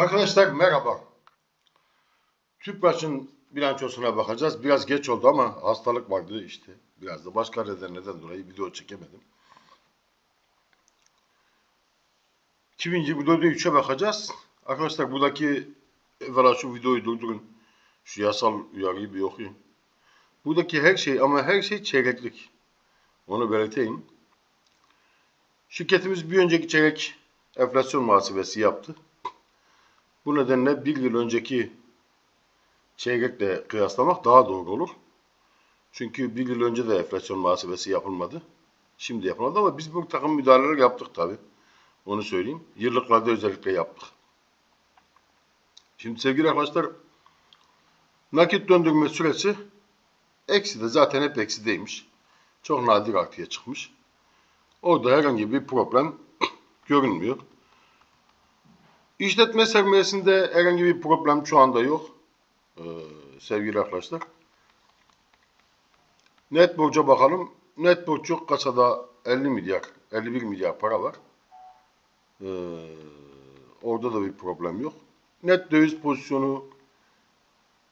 Arkadaşlar merhaba. Tüpraş'ın bilançosuna bakacağız. Biraz geç oldu ama hastalık vardı işte. Biraz da başka nedenlerden dolayı video çekemedim. 2024'de 3'e bakacağız. Arkadaşlar buradaki evvela şu videoyu durdurun. Şu yasal uyarıyı bir okuyun. Buradaki her şey ama her şey çeyreklik. Onu belirteyim. Şirketimiz bir önceki çeyrek enflasyon muhasebesi yaptı. Bu nedenle bir yıl önceki çeyrekle kıyaslamak daha doğru olur. Çünkü bir yıl önce de enflasyon muhasebesi yapılmadı. Şimdi yapılmadı ama biz bu takım müdahaleler yaptık tabi. Onu söyleyeyim. Yıllıklarda özellikle yaptık. Şimdi sevgili arkadaşlar nakit döndürme süresi eksi de zaten hep eksideymiş. Çok nadir artıya çıkmış. Orada herhangi bir problem görünmüyor. İşletme sermayesinde herhangi bir problem şu anda yok. Ee, sevgili arkadaşlar. Net borca bakalım. Net borç yok. Kasada 50 milyar, 51 milyar para var. Ee, orada da bir problem yok. Net döviz pozisyonu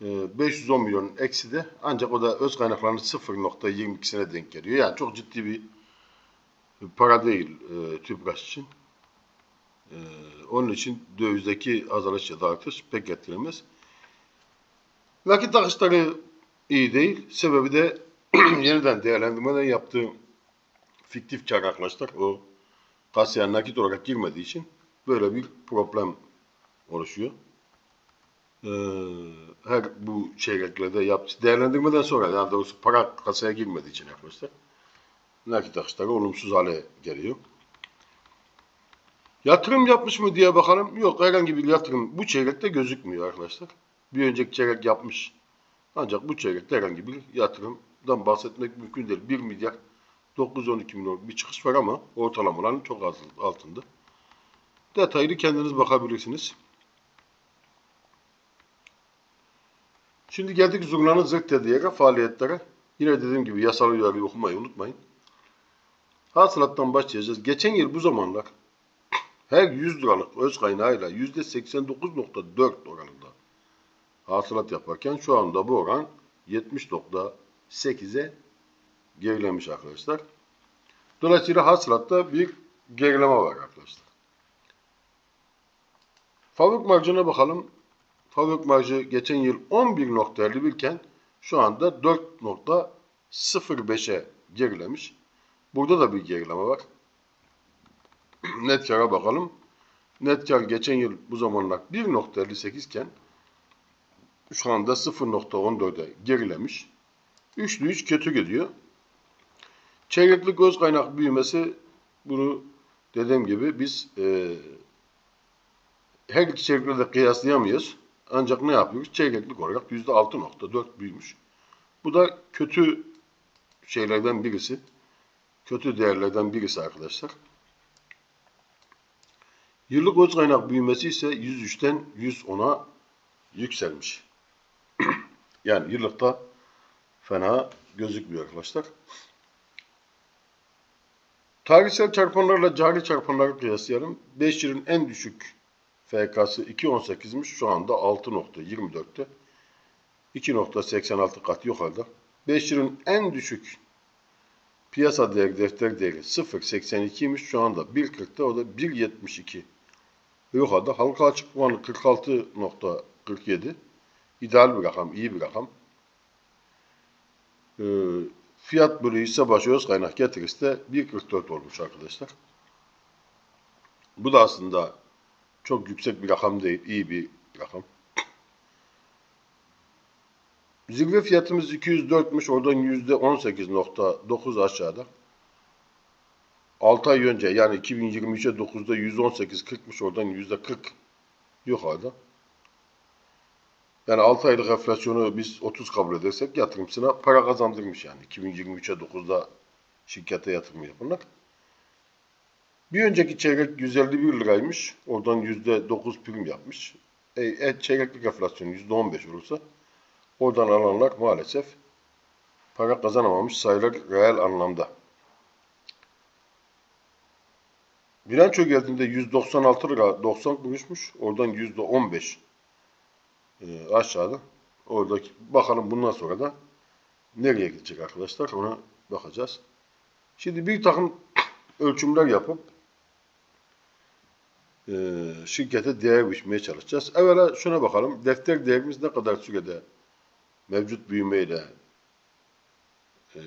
e, 510 milyon eksi de ancak o da öz kaynaklarının 0.22'sine denk geliyor. Yani çok ciddi bir para değil e, TÜPRAŞ için. E, onun için dövizdeki azalış ya da artış pek etkilemez. Nakit akışları iyi değil. Sebebi de yeniden değerlendirmeden yaptığı fiktif kar arkadaşlar. O kasaya nakit olarak girmediği için böyle bir problem oluşuyor. Ee, her bu çeyreklerde yaptı değerlendirmeden sonra yani doğrusu para kasaya girmediği için arkadaşlar nakit akışları olumsuz hale geliyor. Yatırım yapmış mı diye bakalım. Yok herhangi bir yatırım bu çeyrekte gözükmüyor arkadaşlar. Bir önceki çeyrek yapmış. Ancak bu çeyrekte herhangi bir yatırımdan bahsetmek mümkün değil. 1 milyar 912 milyon bir çıkış var ama ortalamaların çok az altında. Detaylı kendiniz bakabilirsiniz. Şimdi geldik zurnanın zırt dediği faaliyetlere. Yine dediğim gibi yasal uyarıyı okumayı unutmayın. Hasılattan başlayacağız. Geçen yıl bu zamanlar her 100 liralık öz kaynağıyla %89.4 oranında hasılat yaparken şu anda bu oran 70.8'e gerilemiş arkadaşlar. Dolayısıyla hasılatta bir gerileme var arkadaşlar. Fabrik marjına bakalım. Fabrik marjı geçen yıl 11.51 iken şu anda 4.05'e gerilemiş. Burada da bir gerileme var. Net kara bakalım. Net kar geçen yıl bu zamanlar 1.58 iken şu anda 0.14'e gerilemiş. Üçlü üç kötü gidiyor. Çeyreklik öz kaynak büyümesi bunu dediğim gibi biz e, her iki çeyrekle de kıyaslayamayız. Ancak ne yapıyoruz? Çeyreklik olarak %6.4 büyümüş. Bu da kötü şeylerden birisi. Kötü değerlerden birisi arkadaşlar. Yıllık öz kaynak büyümesi ise 103'ten 110'a yükselmiş. yani yıllıkta fena gözükmüyor arkadaşlar. Tarihsel çarpanlarla cari çarpanları kıyaslayalım. 5 yılın en düşük FK'sı 2.18'miş. Şu anda 6.24'te. 2.86 kat yukarıda. 5 yılın en düşük piyasa değeri defter değeri 0.82'ymiş. Şu anda 1.40'ta o da 1.72. Yukarıda halka açık puanı 46.47. İdeal bir rakam, iyi bir rakam. Ee, fiyat bölü hisse başı kaynak getirisi de 1.44 olmuş arkadaşlar. Bu da aslında çok yüksek bir rakam değil, iyi bir rakam. Zirve fiyatımız 204'müş, oradan %18.9 aşağıda. 6 ay önce yani 2023'e 9'da 118.40'mış, oradan %40 yukarıda. Yani 6 aylık enflasyonu biz 30 kabul edersek yatırımcısına para kazandırmış yani. 2023'e 9'da şirkete yatırım yapanlar. Bir önceki çeyrek 151 liraymış. Oradan %9 prim yapmış. E, e, çeyreklik enflasyon %15 olursa oradan alanlar maalesef para kazanamamış sayılır reel anlamda. Bilanço geldiğinde 196 lira 90 kuruşmuş. Oradan %15 e, aşağıda. Oradaki bakalım bundan sonra da nereye gidecek arkadaşlar ona bakacağız. Şimdi bir takım ölçümler yapıp e, şirkete değer biçmeye çalışacağız. Evvela şuna bakalım. Defter değerimiz ne kadar sürede mevcut büyümeyle e,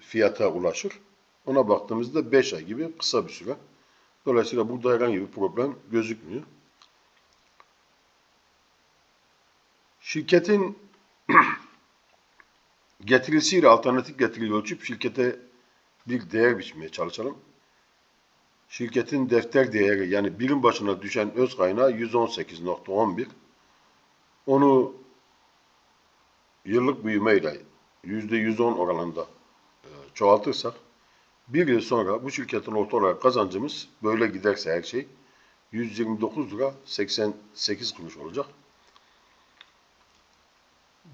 fiyata ulaşır? Ona baktığımızda 5 ay gibi kısa bir süre. Dolayısıyla burada herhangi bir problem gözükmüyor. Şirketin getirisiyle alternatif getiriyi ölçüp şirkete bir değer biçmeye çalışalım. Şirketin defter değeri yani birim başına düşen öz kaynağı 118.11. Onu yıllık büyümeyle %110 oranında e, çoğaltırsak bir yıl sonra bu şirketin orta olarak kazancımız böyle giderse her şey 129 lira 88 kuruş olacak.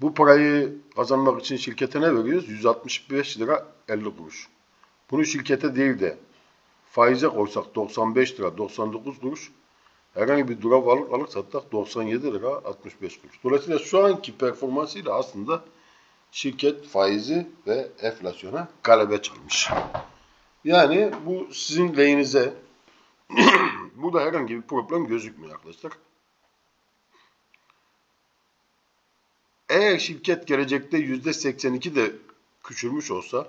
Bu parayı kazanmak için şirkete ne veriyoruz? 165 lira 50 kuruş. Bunu şirkete değil de faize koysak 95 lira 99 kuruş. Herhangi bir durak alıp alırsak 97 lira 65 kuruş. Dolayısıyla şu anki performansıyla aslında şirket faizi ve enflasyona galebe çalmış. Yani bu sizin lehinize burada herhangi bir problem gözükmüyor arkadaşlar. Eğer şirket gelecekte yüzde 82 de küçülmüş olsa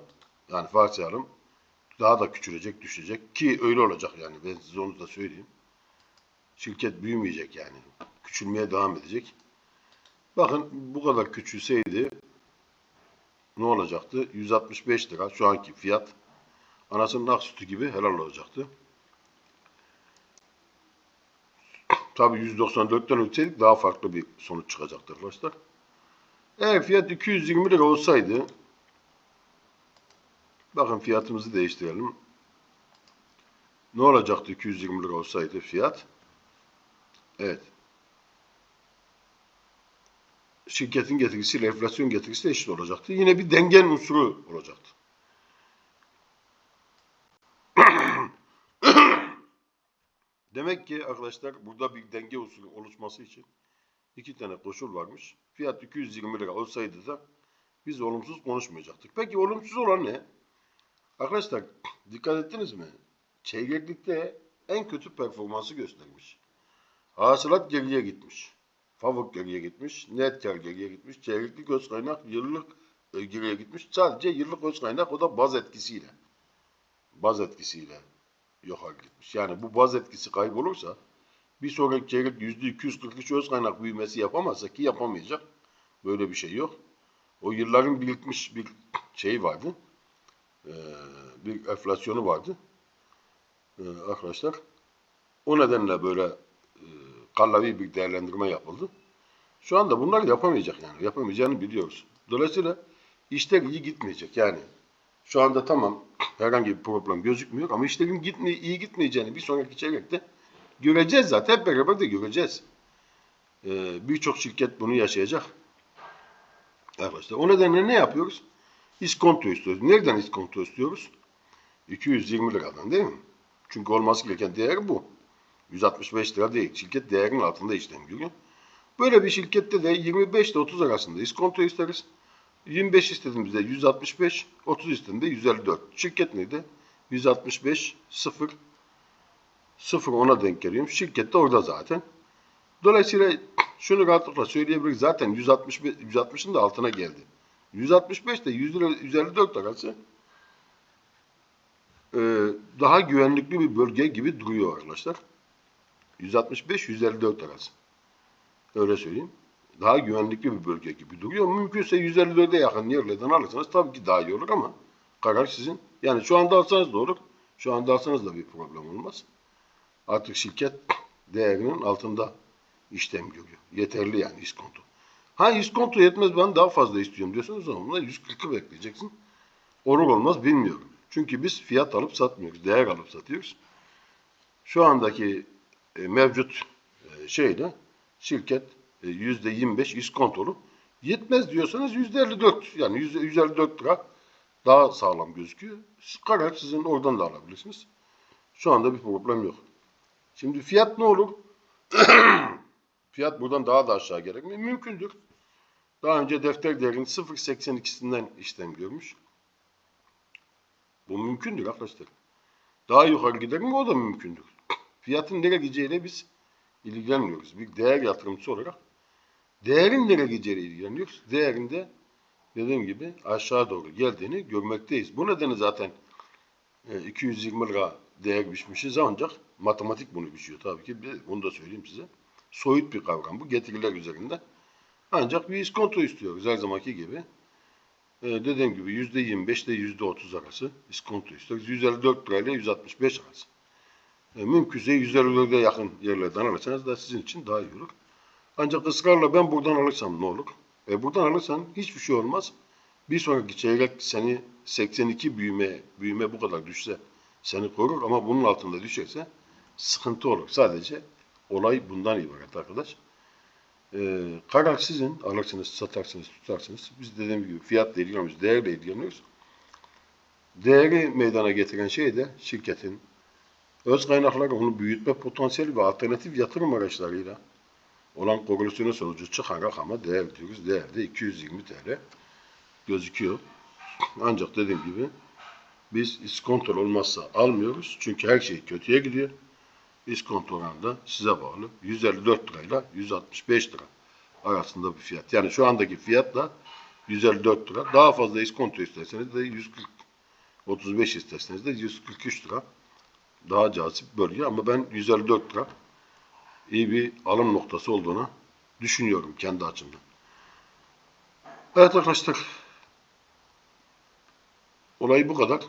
yani varsayalım daha da küçülecek, düşecek ki öyle olacak yani ben size onu da söyleyeyim. Şirket büyümeyecek yani. Küçülmeye devam edecek. Bakın bu kadar küçülseydi ne olacaktı? 165 lira şu anki fiyat. Anasının ak sütü gibi helal olacaktı. Tabi 194'ten ötseydik daha farklı bir sonuç çıkacaktı arkadaşlar. Eğer fiyat 220 lira olsaydı bakın fiyatımızı değiştirelim. Ne olacaktı 220 lira olsaydı fiyat? Evet. Şirketin getirisiyle enflasyon getirisi eşit olacaktı. Yine bir dengen unsuru olacaktı. Demek ki arkadaşlar burada bir denge usulü oluşması için iki tane koşul varmış. Fiyat 220 lira olsaydı da biz olumsuz konuşmayacaktık. Peki olumsuz olan ne? Arkadaşlar dikkat ettiniz mi? Çeyreklikte en kötü performansı göstermiş. Hasılat geriye gitmiş. Favuk geriye gitmiş. Net kar geriye gitmiş. Çeyreklik öz kaynak yıllık e, geriye gitmiş. Sadece yıllık öz kaynak o da baz etkisiyle. Baz etkisiyle yok hale gitmiş. Yani bu baz etkisi kaybolursa bir sonraki çeyrek yüzde 243 öz kaynak büyümesi yapamazsa ki yapamayacak. Böyle bir şey yok. O yılların birikmiş bir şey vardı. Ee, bir enflasyonu vardı. Ee, arkadaşlar. O nedenle böyle e, kallavi bir değerlendirme yapıldı. Şu anda bunlar yapamayacak yani. Yapamayacağını biliyoruz. Dolayısıyla işler iyi gitmeyecek yani. Şu anda tamam herhangi bir problem gözükmüyor ama işlerin gitme, iyi gitmeyeceğini bir sonraki çeyrekte göreceğiz zaten. Hep beraber de göreceğiz. Ee, Birçok şirket bunu yaşayacak. Arkadaşlar o nedenle ne yapıyoruz? İskonto istiyoruz. Nereden iskonto istiyoruz? 220 liradan değil mi? Çünkü olması gereken değer bu. 165 lira değil. Şirket değerinin altında işlem görüyor. Böyle bir şirkette de 25 ile 30 arasında iskonto isteriz. 25 istediğimizde 165, 30 istediğimde 154. Şirket neydi? 165, 0, 0 ona denk geliyor. Şirket de orada zaten. Dolayısıyla şunu rahatlıkla söyleyebiliriz. Zaten 165, 160'ın da altına geldi. 165 ile 154 arası e, daha güvenlikli bir bölge gibi duruyor arkadaşlar. 165-154 arası. Öyle söyleyeyim. Daha güvenlikli bir bölge gibi duruyor. Mümkünse 154'e yakın yerlerden alırsanız tabii ki daha iyi olur ama karar sizin. Yani şu anda alsanız da olur. Şu anda alsanız da bir problem olmaz. Artık şirket değerinin altında işlem görüyor. Yeterli yani iskonto. Ha iskonto yetmez ben daha fazla istiyorum diyorsanız o zaman 140'ı bekleyeceksin. Olur olmaz bilmiyorum. Çünkü biz fiyat alıp satmıyoruz. Değer alıp satıyoruz. Şu andaki e, mevcut e, şeyle şirket 25 iskontolu. Yetmez diyorsanız yüzde 54 yani yüzde 154 lira daha sağlam gözüküyor. Karar sizin oradan da alabilirsiniz. Şu anda bir problem yok. Şimdi fiyat ne olur? fiyat buradan daha da aşağı gelir mi? Mümkündür. Daha önce defter değerinin 0.82'sinden işlem görmüş. Bu mümkündür arkadaşlar. Daha yukarı gider mi? O da mümkündür. Fiyatın nereye gideceğiyle biz ilgilenmiyoruz. Bir değer yatırımcısı olarak değerin nereye gideceğiyle ilgileniyoruz. Değerinde dediğim gibi aşağı doğru geldiğini görmekteyiz. Bu nedenle zaten e, 220 lira değer biçmişiz ancak matematik bunu biçiyor tabii ki. Bunu da söyleyeyim size. Soyut bir kavram bu. Getiriler üzerinde. Ancak bir iskonto istiyoruz her zamanki gibi. Ee, dediğim gibi %25 ile %30 arası iskonto istiyoruz. 154 lirayla 165 arası. E, mümkünse 154'e yakın yerlerden alırsanız da sizin için daha iyi olur. Ancak ısrarla ben buradan alırsam ne olur? E, buradan alırsan hiçbir şey olmaz. Bir sonraki çeyrek seni 82 büyüme, büyüme bu kadar düşse seni korur ama bunun altında düşerse sıkıntı olur. Sadece olay bundan ibaret arkadaş. Ee, karar sizin. Alırsınız, satarsınız, tutarsınız. Biz dediğim gibi fiyatla ilgileniyoruz, değerle ilgileniyoruz. Değeri meydana getiren şey de şirketin öz kaynakları, onu büyütme potansiyeli ve alternatif yatırım araçlarıyla olan korelasyonu sonucu çıkan rakama değer diyoruz. Değer de 220 TL gözüküyor. Ancak dediğim gibi biz iskontrol olmazsa almıyoruz. Çünkü her şey kötüye gidiyor. İskonto oranı da size bağlı. 154 lirayla 165 lira arasında bir fiyat. Yani şu andaki fiyatla 154 lira. Daha fazla iskonto isterseniz de 140 35 isterseniz de 143 lira. Daha cazip bölge ama ben 154 lira iyi bir alım noktası olduğunu düşünüyorum kendi açımdan. Evet arkadaşlar. Olay bu kadar.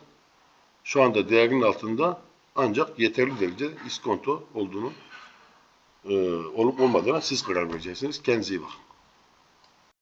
Şu anda değerinin altında ancak yeterli derecede iskonto olduğunu e, olup olmadığına siz karar vereceksiniz. Kendinize iyi bakın.